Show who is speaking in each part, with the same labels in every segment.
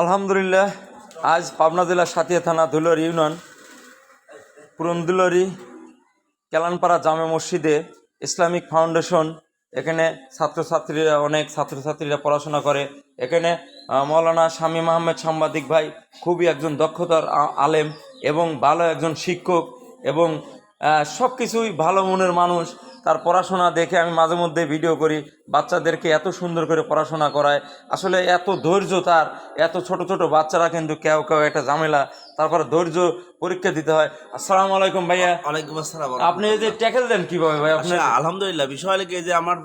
Speaker 1: আলহামদুলিল্লাহ, আজ পাবনা জেলার সাতিয়া থানা ধুলর ইউনিয়ন পুরন্দুলরি কেলানপাড়া জামে মসজিদে ইসলামিক ফাউন্ডেশন, এখানে ছাত্রছাত্রীরা, অনেক ছাত্রছাত্রীরা পড়াশোনা করে। এখানে মৌলানা শামীম আহমেদ সাংবাদিক ভাই খুবই একজন দক্ষতার আলেম এবং ভালো একজন শিক্ষক এবং সব কিছুই ভালো মনের মানুষ। তার পড়াশোনা দেখে আমি মাঝে মধ্যে ভিডিও করি। বাচ্চাদেরকে এত সুন্দর করে পড়াশোনা করায়। আসলে এত ধৈর্য তার। এত ছোট ছোট বাচ্চারা কিন্তু কেউ কেউ একটা ঝামেলা। তারপরে ধৈর্য পরীক্ষা দিতে হয়। আসসালামু আলাইকুম ভাইয়া।
Speaker 2: ওয়ালাইকুম আসসালাম।
Speaker 1: আপনি এই যে ট্যাকেল দেন কীভাবে ভাই আপনি
Speaker 2: আচ্ছা, আলহামদুলিল্লাহ। বিষয় হলো কি যে আমার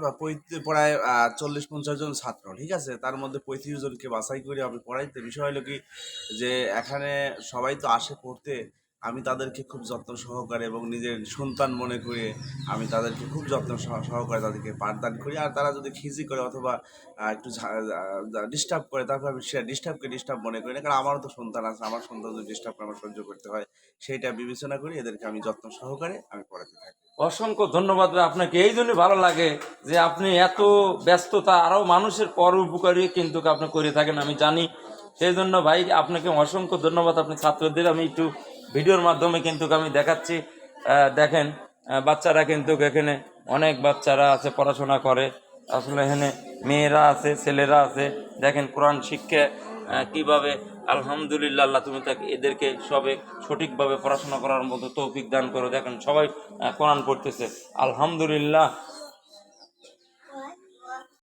Speaker 2: প্রায় চল্লিশ পঞ্চাশ জন ছাত্র ঠিক আছে? তার মধ্যে পঁয়ত্রিশ জনকে বাছাই করে আমি পড়াইতে। বিষয় হলো কি যে এখানে সবাই তো আসে পড়তে। আমি তাদেরকে খুব যত্ন সহকারে এবং নিজের সন্তান মনে করে আমি তাদেরকে খুব যত্ন সহ- সহকারে তাদেরকে পাঠদান করি। আর তারা যদি খিজি করে অথবা একটু ডিস্টার্ব করে, তারপর আমি সে ডিস্টার্বকে ডিস্টার্ব মনে করি না, কারণ আমারও তো সন্তান আছে, আমার সন্তান যদি ডিস্টার্ব করে আমার সহ্য করতে হয়, সেইটা বিবেচনা করি, এদেরকে আমি যত্ন সহকারে আমি পড়াতে থাকি।
Speaker 1: অসংখ্য ধন্যবাদ আপনাকে এই জন্য ভালো লাগে যে আপনি এত ব্যস্ততা, আরও মানুষের পর উপকারী কিন্তু আপনি করে থাকেন, আমি জানি। সেই জন্য ভাই, আপনাকে অসংখ্য ধন্যবাদ, আপনি ছাত্রদের আমি একটু ভিডিওর মাধ্যমে কিন্তু আমি দেখাচ্ছি দেখেন বাচ্চারা কিন্তু এখানে অনেক বাচ্চারা আছে, পড়াশোনা করে। আসলে এখানে মেয়েরা আছে, ছেলেরা আছে। দেখেন, কোরআন শিক্ষা কীভাবে আলহামদুলিল্লাহ আল্লাহ তুমি তাকে এদেরকে সবে সঠিকভাবে পড়াশোনা করার মতো তৌফিক দান করো। দেখেন, সবাই কোরআন পড়তেছে। আলহামদুলিল্লাহ